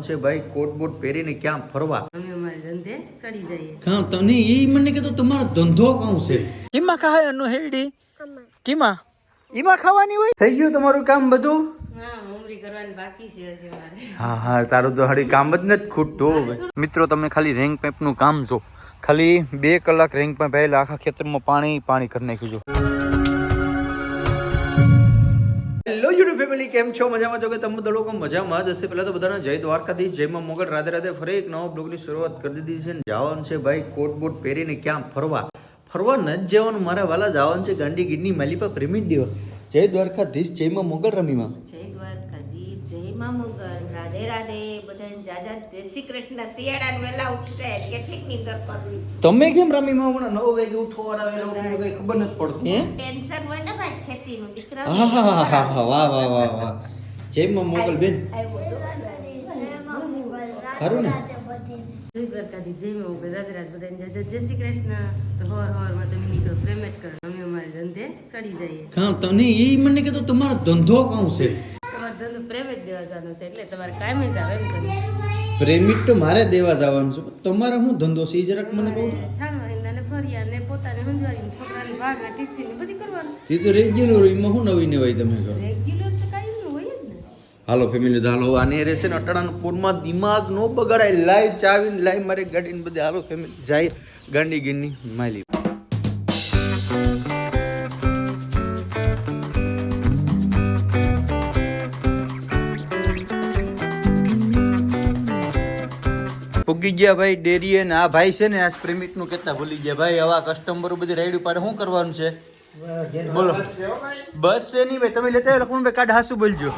જવાનું છે ભાઈ કોટ બોટ પહેરીને ક્યાં ફરવા? અમે અમારે ધંધે સડી જઈએ. કાં તને એ મને કીધું તમારો ધંધો કાં છે? કેમાં ખાય એનું હેડી કેમાં એમાં ખાવાની હોય? થઈ ગયું તમારું કામ બધું? હા ઉમરી કરવાની બાકી છે હજી અમારે. હા હા તારું તો હળી કામ જ નથી ખૂટતું મિત્રો તમે ખાલી રેન્ક પેપનું કામ જો. ખાલી બે કલાક રેન્ક પેપ આવેલા આખા ખેતરમાં પાણી પાણી કરી નાખ્યું યુટ્યુબ ફેમિલી કેમ છો? મજામાં છો કે તમે દડો કો મજામાં જ હશે? પહેલાં તો બધાને જય દ્વારકાધીશ જયમાં મોગલ. રાધે રાધે ફરી એક નવો બ્લોગની શરૂઆત કરી દીધી છે. ને જવાનું છે ભાઈ કોટ બોટ પહેરીને ક્યાં ફરવા? ફરવા ન જ જવાનું. મારા વાલા જવાનું છે ગાંડી ગીરની માલિપા પર પ્રેમી દેવા જય દ્વારકાધીશ જયમાં મોગલ રમીમાં. જય દ્વારકાધીશ. જય મા મોગલ રાધે રાધે. બધાને જાજા જય શ્રી કૃષ્ણ. શિયાળાનું વહેલા ઉઠતા કેટલીક નીંદર કરવી તમે કેમ રમીમાં હમણાં નવ વાગે ઉઠવા આવેલો કઈ ખબર નથી પડતી હે? ટેન્શન હોય ને ભાઈ ખેતીનું. દીકરા આહાહાહા, વાહ વાહ વાહ વાહ. જયમાં મોગલ બેન. ખરું ને? જય જય મા મોગલ રાધે રાધે. બધાને જાજા જય શ્રી કૃષ્ણ. તો હોરમાં તમે નીકળો પેમેન્ટ કરો. અમે અમારે ધંધે સડી જઈએ. કાં તને એ મને કીધું તમારો ધંધો કહું છે? ધંધો પ્રેમેટ દેવા જવાનો છે એટલે તમારે કાયમ જ આવે એમ પ્રેમિટ તો મારે દેવા જવાનું છે તમારે શું ધંધો છે એ જરાક મને કહું. છાણવા ને ને પોતાને હંજવારી છોકરાની ભાગા ને બધી કરવાનું. તે તો રેગ્યુલર એમાં શું નવી નવાઈ તમે કરો. રેગ્યુલર તો કાંઈ નું હોય જ ને. હાલો ફેમિલી હાલો આને રહેશે ને અટાણાના પૂરમાં દિમાગ નો બગાડાય લાઈવ ચાવીને લાઈવ મારે ગાડીને બધે. હાલો ફેમિલી જાય ગાંડી ગીરની માલી પૂગી ગયા ભાઈ ડેરી ને આ ભાઈ છે ને આ પ્રેમિટનું કેટલા ભૂલી ગયા. ભાઈ આવા કસ્ટમરો બધી રાઈડ પાડે શું કરવાનું છે? બોલો. બસ છે નહીં ભાઈ તમે લેતા આવ્યો લખમણભાઈ કાર્ડ હાસુ બોલજો.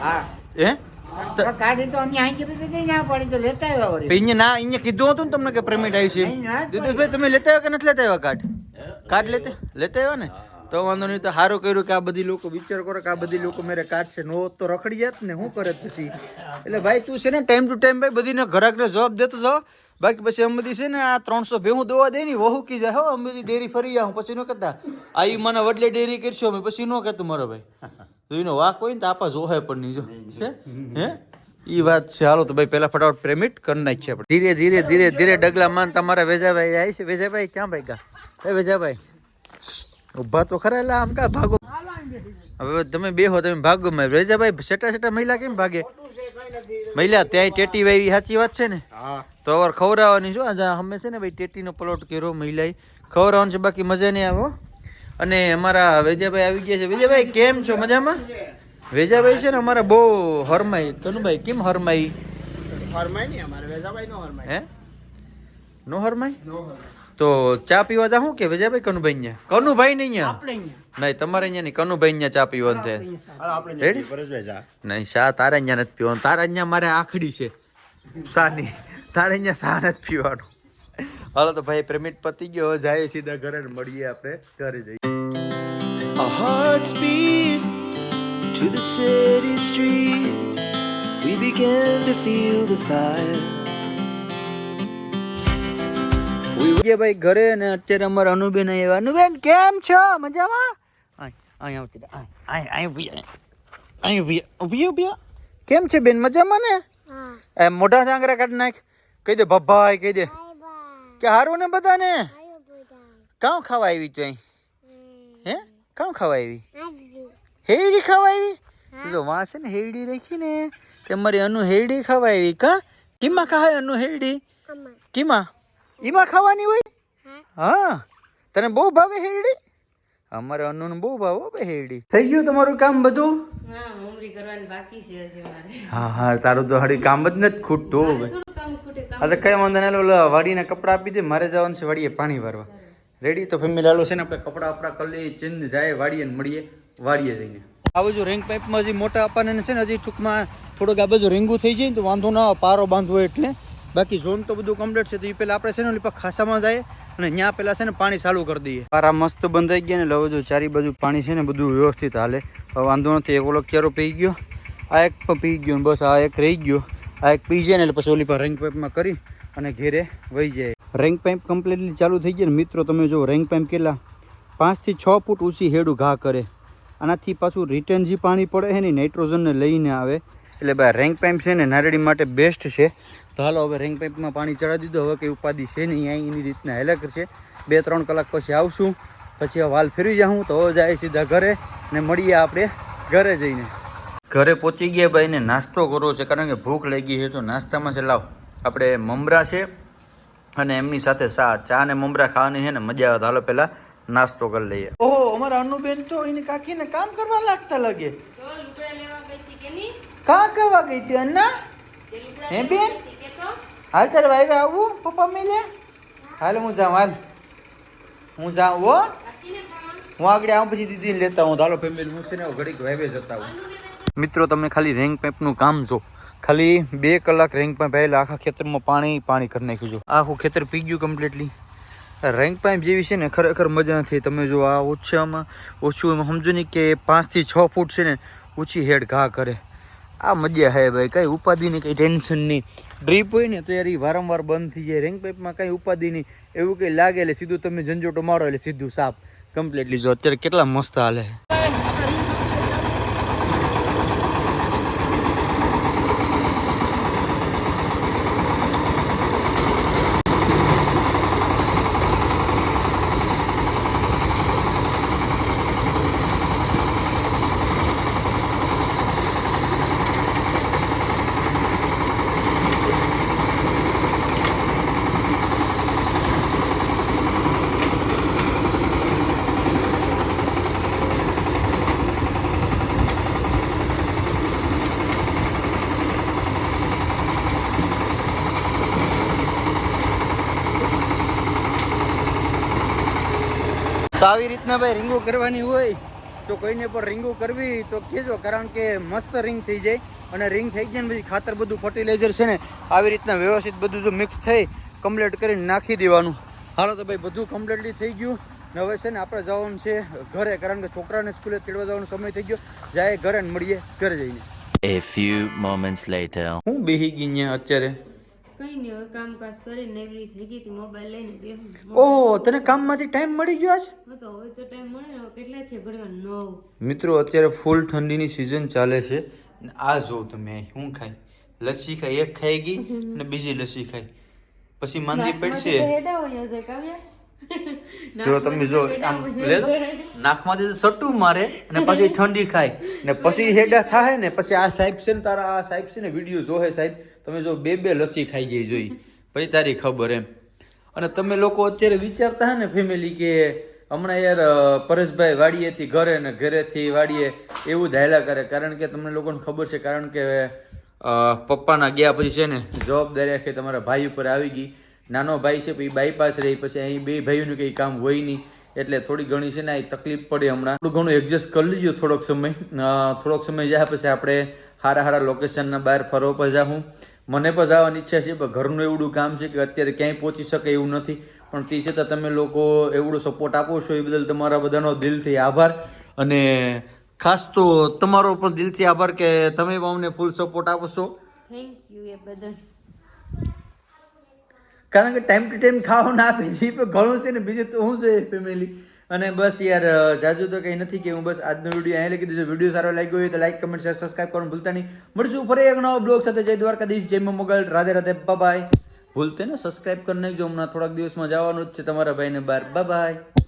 હે. કીધું હતું ને તમને કે પેમેન્ટ આવી છે તમે લેતા આવ્યા કે નથી લેતા આવ્યા કાર્ડ? કાર્ડ લેતા લેતા આવ્યા ને? તો વાંધો નહીં તો સારું કર્યું કે આ બધી લોકો વિચાર કરો કે આ બધી લોકો મેરે કાર્ડ છે નો તો રખડી જાત ને શું કરે પછી? એટલે ભાઈ તું છે ને ટાઈમ ટુ ટાઈમ ભાઈ બધીને ઘરાકને જવાબ દેતો જાઓ. બાકી પછી અમે છે ને આ ત્રણસો ભેહું દોવા દે ને વહુ કી જાય હો અમે ડેરી ફરી આવું પછી ન કહેતા આ ઈ મને વડલે ડેરી કરશો અમે પછી ન કહેતું મારો ભાઈ. તો એનો વાક હોય ને તો આપા જોહે પણ નહીં જો. હે? ઈ વાત છે. હાલો તો ભાઈ પેલા ફટાફટ પ્રેમિટ કરી નાખીએ આપણે ધીરે ધીરે ધીરે ધીરે ડગલા માન તમારા વેજાભાઈ જાય છે. વેજાભાઈ ક્યાં ભાઈ કા એ વેજાભાઈ. ઊભા તો ખરા એટલે આમ કા ભાગો? હવે તમે બે હો તમે ભાગો. મેં વેજાભાઈ સેટા સેટા મહિલા કેમ ભાગે? મહિલા ત્યાં ટેટી વાવી સાચી વાત છે ને? તો અવાર ખવડાવવાની શું આજે અમે છે ને ભાઈ ટેટીનો પ્લોટ કર્યો મહિલાએ ખવડાવવાનું છે બાકી મજા નહીં આવો અને અમારા વેજાભાઈ આવી ગયા છે. વેજાભાઈ કેમ છો? મજામાં? વેજાભાઈ છે ને અમારા બહુ હરમાઈ. કનુભાઈ કેમ હરમાઈ? હે? નો હરમાઈ? તો ચા પીવા જા હું કે વેજાભાઈ કનુભાઈ ને કનુભાઈ નહીં અહીંયા? નહીં તમારે અહીંયા નહીં. કનુભાઈ અહીંયા ચા પીવાનું છે રેડી નહીં શા તારા અહીંયા નથી પીવાનું. તારા અહીંયા મારે આખડી છે. શાની તારે અહીંયા શા નથી પીવાનું. હાલો તો ભાઈ પ્રેમિટ પતી ગયો. હવે જાય સીધા ઘરે મળીએ આપણે. ઘરે જઈએ. A heart speed to the city streets. We began to feel the fire. જે ભાઈ ઘરે ને અત્યારે અમારા અનુબેન આવ્યા. અનુબેન કેમ છો? મજામાં? આય આય આવતી આય આય આય ઊભી આય. ઊભી કેમ છે બેન? મજામાં ને? એ મોઢા આંગરા કાઢ નાખ. કહી દે ભભાઈ કહી દે. કે હારું ને બધાને? કાં ખાવા આવી તું અહીં? હે? કાં ખાવા આવી? હેડી ખાવા આવી? જો વાં છે ને હેડી રાખી ને મારી અનુ હેડી ખાવા આવી. કા? કીમાં ખાય અનુ હેડી કીમાં? ઈમાં ખાવાની હોય? હા. તને બહુ ભાવે હેરડી? અમારે અનુને બહુ ભાવો બે હેરડી. થઈ ગયું તમારું કામ બધું? હા ઉમરી કરવાની બાકી છે હજી અમારે. હા હા તારું તો હળી કામ જ નથી ખૂટતું હો તો કઈ વાંધો નહીં ઓલા વાડીને કપડાં આપી દે, મારે જવાનું છે વાડીએ પાણી ભરવા રેડી તો ફેમિલી હાલો છે ને આપણે કપડાં આપણા કરી લઈએ, ચીન જાય, વાડીએ મળીએ, વાડીએ જઈને. આ બાજુ રેન્ક પાઇપમાં હજી મોટા આપવાને છે ને, હજી ટૂંકમાં થોડુંક આ બાજુ રેંગું થઈ જાય ને, તો વાંધો ના પારો બાંધવો એટલે. બાકી ઝોન તો બધું કમ્પ્લીટ છે, તો એ પહેલાં આપણે છે ને, ઓલી ખાસામાં જાય અને ત્યાં પહેલાં છે ને, પાણી ચાલુ કરી દઈએ. પારા મસ્ત બંધાઈ ગયા ને લવ જો ચારી બાજુ પાણી છે ને, બધું વ્યવસ્થિત હાલે. વાંધો નથી, એક ઓલો ક્યારો પી ગયો, આ એક પણ પી ગયો બસ આ એક રહી ગયો. આ એક પી જાય ને એટલે પછી ઓલી પર રેંગ પાઇપમાં કરી અને ઘેરે વહી જાય. રેન્ક પાઇપ કમ્પ્લીટલી ચાલુ થઈ ગયા ને મિત્રો, તમે જો રેન્ક પાઇપ કેટલા? પાંચથી છ ફૂટ ઊંચી હેડું ઘા કરે. આનાથી પાછું રિટર્ન જે પાણી પડે છે ને નાઇટ્રોજનને લઈને આવે. એટલે ભાઈ રેન્ક પાઇપ છે ને નારળી માટે બેસ્ટ છે. તો હાલો, હવે રેન્ક પાઇપમાં પાણી ચડાવી દીધું. હવે કંઈ ઉપાધિ છે નહીં. અહીં એની રીતના હેલા કરશે. બે ત્રણ કલાક પછી આવશું. પછી વાલ ફેરવી જાઉં તો જાય સીધા ઘરે ને મળીએ આપણે ઘરે જઈને. ઘરે પહોંચી ગયા ભાઈ ને નાસ્તો કરવો છે કારણ કે ભૂખ લાગી છે. તો નાસ્તામાં છે લાવ. આપણે મમરા છે અને એમની સાથે ચા ચા ને મમરા ખાવાની છે ને મજા આવે હાલો પહેલા નાસ્તો કરી લઈએ. ઓહો અમારા અનુબેન તો એની કાકીને કામ કરવા લાગતા લાગે. કે કહેવા ગઈ હતી અન્ના? હે બેન? હાલ તારે વાગે આવું પપ્પા મેલે? હાલ હું જાઉં હાલ. હું જાઉં હો. હું આગળ આવું પછી દીદીને લેતા હું હાલો ફેમિલી હું છે ને ઘડીક વાવે જતા હું મિત્રો તમે ખાલી રેન્ક પાઇપનું કામ જો. ખાલી બે કલાક રેન્ક પાઇપ આવેલા, આખા ખેતરમાં પાણી પાણી કરી નાખ્યું છે આખું ખેતર પી ગયું કમ્પ્લીટલી રેન્ક પાઇપ જેવી છે ને, ખરેખર મજા નથી. તમે જો આ ઓછામાં ઓછું, એમાં સમજો ને કે પાંચથી છ ફૂટ છે ને ઓછી હેડ ઘા કરે. આ મજા હે ભાઈ, કાંઈ ઉપાધિ નહીં કંઈ ટેન્શન નહીં. ડ્રીપ હોય ને, તો યાર એ વારંવાર બંધ થઈ જાય. રેન્ક પાઇપમાં કંઈ ઉપાધિ નહીં. એવું કંઈ લાગે એટલે સીધું તમે ઝંઝોટો મારો એટલે સીધું સાફ. કમ્પ્લીટલી જો. અત્યારે કેટલા મસ્ત હાલે તો આવી રીતના ભાઈ રીંગો કરવાની હોય તો કોઈને પણ રીંગો કરવી તો કહેજો કારણ કે મસ્ત રીંગ થઈ જાય અને રીંગ થઈ જાય ને પછી ખાતર બધું ફર્ટિલાઇઝર છે ને આવી રીતના વ્યવસ્થિત બધું જો મિક્સ થઈ કમ્પ્લીટ કરીને નાખી દેવાનું. હાલો તો ભાઈ બધું કમ્પ્લીટલી થઈ ગયું. ને હવે છે ને આપણે જવાનું છે ઘરે કારણ કે છોકરાને સ્કૂલે તેડવા જવાનો સમય થઈ ગયો. જાય ઘરે મળીએ ઘરે જઈને. A few moments later. હું બેહી ગઈ અત્યારે. કઈ નહીં હવે કામકાજ કરીને નવરી થઈ ગઈ હતી મોબાઈલ લઈને બેહું. ઓહો તને કામમાંથી ટાઈમ મળી ગયો આજ? તો હવે તો ટાઈમ મળે ને કેટલા છે ઘડીવાર નવ. મિત્રો અત્યારે ફૂલ ઠંડીની સિઝન ચાલે છે. આ જોઉં તમે શું ખાય લસ્સી ખાય એક ખાઈ ગઈ અને બીજી લસ્સી ખાઈ. પછી માંદી પડશે. હેડા હોય હશે કાવ્યા? જો તમે જો આમ લે. નાકમાંથી તો સટ્ટું મારે અને પછી ઠંડી ખાય. ને પછી હેડા થાય ને પછી આ સાહેબ છે ને તારા આ સાહેબ છે ને વીડિયો જોહે સાહેબ. તમે જો બે બે લસ્સી ખાઈ જઈ જોઈ. પછી તારી ખબર એમ. અને તમે લોકો અત્યારે વિચારતા હે ને ફેમિલી કે હમણાં યાર પરેશભાઈ વાડીએથી ઘરે ને ઘરેથી વાડીએ એવું ધાયલા કરે. કારણ કે તમને લોકોને ખબર છે, કારણ કે પપ્પાના ગયા પછી છે ને જવાબદારી આખી તમારા ભાઈ ઉપર આવી ગઈ. નાનો ભાઈ છે, પછી બાયપાસ રહી, પછી અહીં બે ભાઈઓનું કંઈ કામ હોય નહીં. એટલે થોડી ઘણી છે ને આ તકલીફ પડે હમણાં. થોડું ઘણું એડજસ્ટ કરી લીજો થોડોક સમય. થોડોક સમય જાય પછી આપણે સારા સારા લોકેશનના બહાર ફરવા પર જાઉં મને પણ જવાની ઈચ્છા છે પણ ઘરનું એવડું કામ છે કે અત્યારે ક્યાંય પહોંચી શકે એવું નથી. પણ તે છતાં તમે લોકો એવડો સપોર્ટ આપો છો એ બદલ તમારા બધાનો દિલથી આભાર. અને ખાસ તો તમારો પણ દિલથી આભાર કે તમે પણ અમને ફૂલ સપોર્ટ આપો છો. થેન્ક યુ એ બદલ. કારણ કે ટાઈમ ટુ ટાઈમ ખાવાનું આપી દીધી પણ ઘણું છે ને બીજું તો શું છે ફેમિલી અને બસ યાર જાજુ તો કંઈ નથી કે હું બસ આજનો વીડિયો અહીંયા લખી દીધો વીડિયો સારો લાગ્યો હોય તો લાઈક કમેન્ટ શેર સબસ્ક્રાઈબ કરવાનું ભૂલતા નહીં. મળશું ફરી એક નવો બ્લોગ સાથે. જય દ્વારકાધીશ જય મોગલ. રાધે રાધે બાય ભૂલતે ને સબસ્ક્રાઈબ કરી નાખજો. હમણાં થોડાક દિવસમાં જવાનું જ છે તમારા ભાઈને બાર. બાય